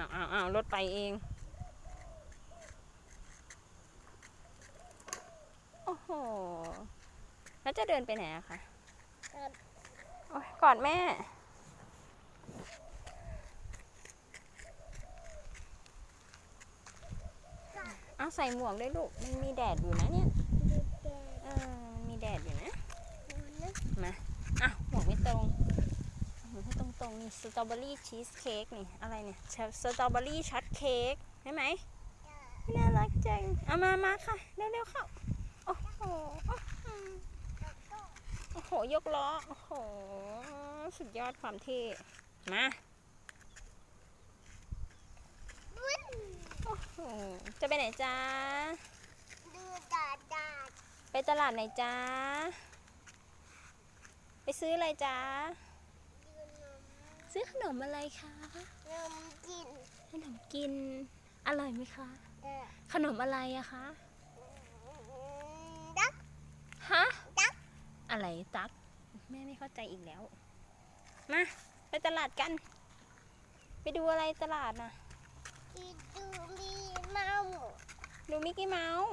าวอ้าวอ้าวรถไปเอง โอ้โห แล้วจะเดินไปไหนอะคะเดินโอ้ยกอดแม่ เอาใส่หมวกด้วยลูก มันมีแดดอยู่นะเนี่ยดูแกเออมันมีแดดอยู่นะดูนะมาอะหมวกไม่ตรงหมวกไม่ตรง ตรงๆนี่สตรอเบอรี่ชีสเค้กนี่อะไรเนี่ยสตรอเบอรี่ช็อตเค้กใช่ไหมน่ารักจังเอามามาค่ะ เร็วๆเข้าโอ้โหโอ้โห ยกล้อ โอ้โห สุดยอดความเท่มาวิ่งโอ้โห จะไปไหนจ้าดูดาดาไปตลาดไหนจ้าไปซื้ออะไรจ้าดูนม ซื้อขนมอะไรคะนมกินขนมกิน อร่อยไหมคะเออขนมอะไรอะคะดักฮะดักอะไรตัก แม่ไม่เข้าใจอีกแล้ว มาไปตลาดกัน ไปดูอะไรตลาดน่ะอีดูมีเมาดูมิกกี้เมาส์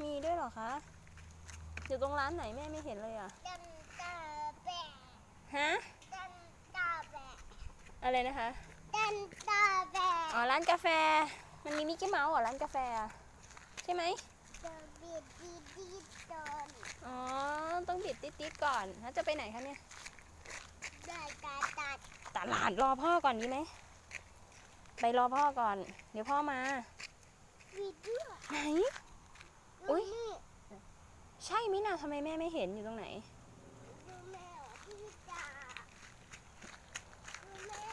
มีด้วยเหรอคะ อยู่ตรงร้านไหนแม่ไม่เห็นเลยอะดันตาแบะฮะดันตาแบะ อะไรนะคะดันตาแบะอ๋อร้านกาแฟ มันมีมิกกี้เมาส์เหรอร้านกาแฟอะใช่ไหมจะบีดดีดีตอนอ๋อต้องบิดติดๆก่อนแล้วจะไปไหนคะเนี่ยได้ตาตัดตลาดรอพ่อก่อนดีไหมไปรอพ่อก่อน เดี๋ยวพ่อมาวีด้วยไหน อุ๊ย นี่ใช่มิน่ะทำไมแม่ไม่เห็นอยู่ตรงไหน ดูแมวที่ตาดู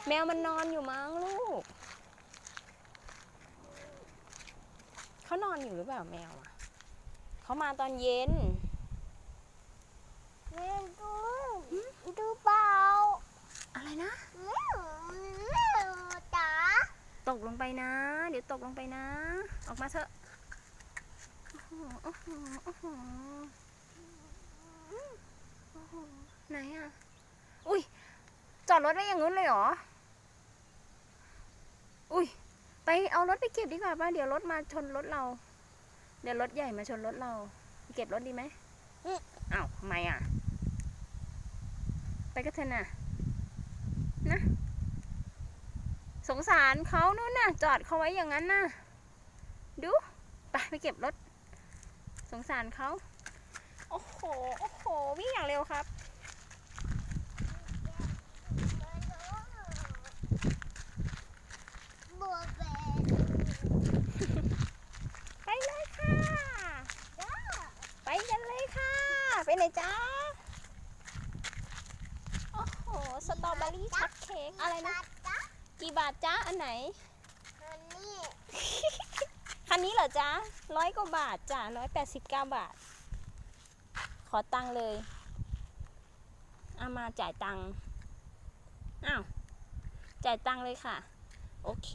แมวแมวมันนอนอยู่มั้งลูก เขานอนอยู่หรือเปล่าแมวอะ เขามาตอนเย็นแมวดูดูเปล่าอะไรนะแมวแมวตาตกลงไปนะ เดี๋ยวตกลงไปนะ ออกมาเถอะโอ้โหโอ้โหโอ้โหโอ้โหไหนอะ อุ้ยจอดรถไว้อย่างนู้นเลยเหรอ อุ้ย ไปเอารถไปเก็บดีกว่าป่ะเดี๋ยวรถมาชนรถเรา เดี๋ยวรถใหญ่มาชนรถเรา เก็บรถดีไหมอ้าวทำไมอะ ไปก็เถอะน่ะนะ สงสารเขานู่นน่ะ จอดเขาไว้อย่างนั้นน่ะ ดู ไปไปเก็บรถ สงสารเขา โอ้โห โอ้โห วิ่งอย่างเร็วครับ บัวแบะ ไปเลยค่ะ จ้า ไปกันเลยค่ะ ไปไหน จ้า โอ้โห สตรอเบอรี่ช็อตเค้กอะไรนะจ้ากี่บาทจ้า อันไหนอันนี้คันนี้เหรอจ๊ะร้อยกว่าบาทจ้ะร้อยแปดสิบเก้าบาท ขอตังค์เลย เอามาจ่ายตังค์ อ้าว จ่ายตังค์เลยค่ะ โอเค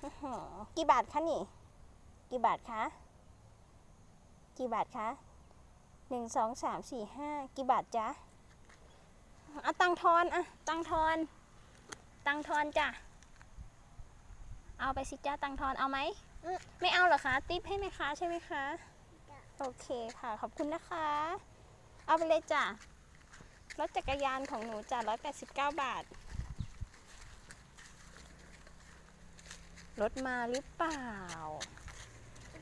โอ้โหกี่บาทคะนี่ กี่บาทคะ กี่บาทคะ หนึ่งสองสามสี่ห้ากี่บาทจ๊ะเอาตังค์ทอนอะตังค์ทอน ตังค์ทอนจ้ะ เอาไปสิจ้าตังค์ทอนเอาไหมไม่เอาเหรอคะ ติปให้ไหมคะใช่ไหมคะ โอเคค่ะ ขอบคุณนะคะ เอาไปเลยจ้ะ รถจักรยานของหนูจ้ะร้อยแปดสิบเก้าบาท รถมาหรือเปล่า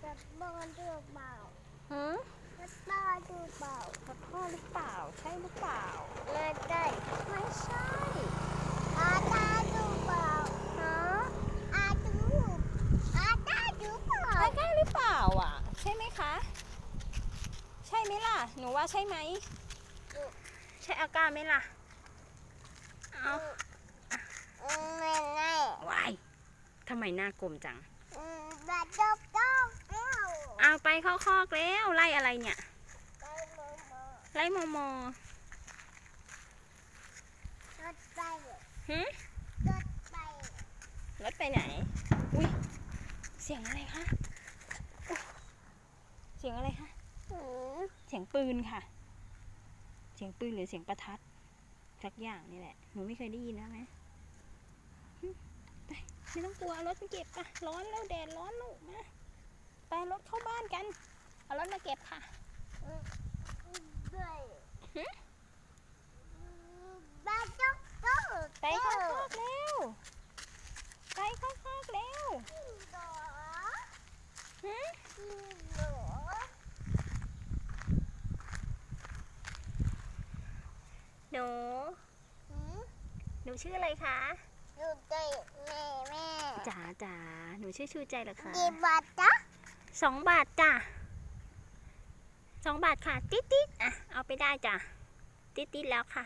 แบบบอลดูเปล่าหืม แบบบอลดูเปล่ารถพ่อหรือเปล่า ใช่หรือเปล่ามาได้ไม่ใช่อาตาดูเปล่าฮะอาดูอาตาดูเปล่าใกล้ๆหรือเปล่าอะ ใช่ไหมคะ ใช่ไหมล่ะ หนูว่าใช่ไหม ใช่อากาไหมล่ะ เอาอืมไม่ไงวายทำไมหน้ากลมจังอืมแบบจ๊อกจ๊อก เอ้าเอาไปเข้าคอกแล้วไล่อะไรเนี่ยไปมองมองไล่มอมอรถไปหึรถไปรถไปไหน อุ้ยเสียงอะไรคะอุ๊ยเสียงอะไรคะอืมเสียงปืนค่ะ เสียงปืนหรือเสียงประทัดสักอย่างนี่แหละหนูไม่เคยได้ยินนะไหมหึไปไม่ต้องกลัวเอารถไปเก็บปะร้อนแล้วแดดร้อนลูกมา ไปรถเข้าบ้านกัน เอารถมาเก็บค่ะด้วยหึบ้านจ๊อกจ๊อกไปเข้าคอกเร็วไปเข้าคอกเร็วหรอหึหรอหนูหืมหนูชื่ออะไรคะอยู่ด้วยแม่แม่จ๋าจ๋าหนูชื่อชูใจเหรอคะกี่บาทจ๊ะ สองบาทจ้ะสองบาทค่ะ ติ๊ดติ๊ดอะ เอาไปได้จ้ะ ติ๊ดติ๊ดแล้วค่ะ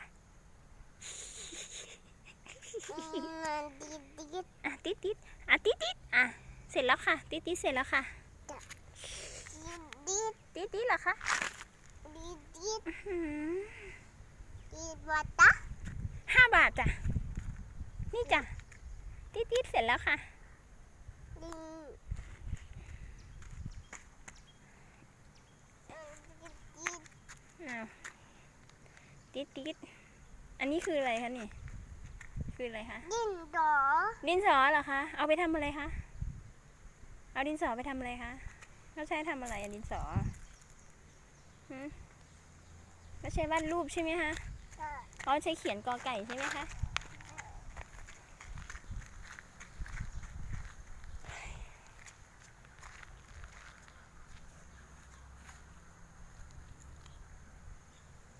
อืมดีดีอะติ๊ดติ๊ดอะติ๊ดติ๊ดอะ เสร็จแล้วค่ะ ติ๊ดติ๊ดเสร็จแล้วค่ะดีดีติ๊ดติ๊ดเหรอคะดีดีหืมกี่บาทจ๊ะห้าบาทจ้ะ นี่จ้ะ ติ๊ดติ๊ดเสร็จแล้วค่ะ ดี อ้าว ติ๊ดติ๊ดอันนี้คืออะไรคะนี่ คืออะไรคะดิ้นหรอดินสอเหรอคะ เอาไปทำอะไรคะ เอาดินสอไปทำอะไรคะเขาใช้ทำอะไรอะดินสอหืมเขาใช้วาดรูปใช่ไหมคะเขาใช้เขียนกอไก่ใช่ไหมคะ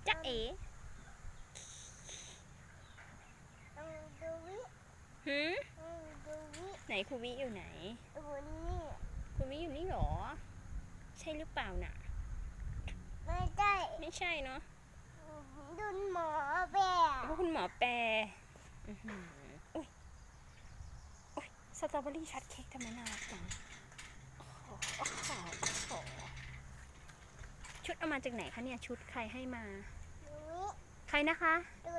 จ๊ะเอ๋ ต้องดูวิ หืม ต้องดูวิ ไห นครูวิอยู่ไหนดูนี่ครูวิอยู่นี่หรอ ใช่หรือเปล่าน่ะ ไม่ได้ไม่ใช่เนาะดุนหมอแบเพราะคุณหมอแปรอื้อหืออุ้ยอุ้ยสตรอเบอรี่ช็อตเค้กทำไมน่ารักจังโอ้โหโอ้โหโอ้โหชุดเอามาจากไหนคะเนี่ยชุดใครให้มาดูวิใครนะคะดู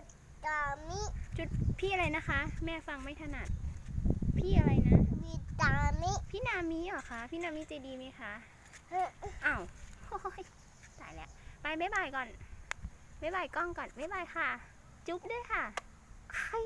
ตามิชุดพี่อะไรนะคะ แม่ฟังไม่ถนัด พี่อะไรนะ วิตามิ พี่ นามิเหรอคะ พี่นามิใจดีไหมคะเฮ้ยอ้าวตายแล้วไปบ๊ายบายก่อนบ๊ายบายกล้องก่อนบ๊ายบายค่ะ จุ๊บด้วยค่ะไข่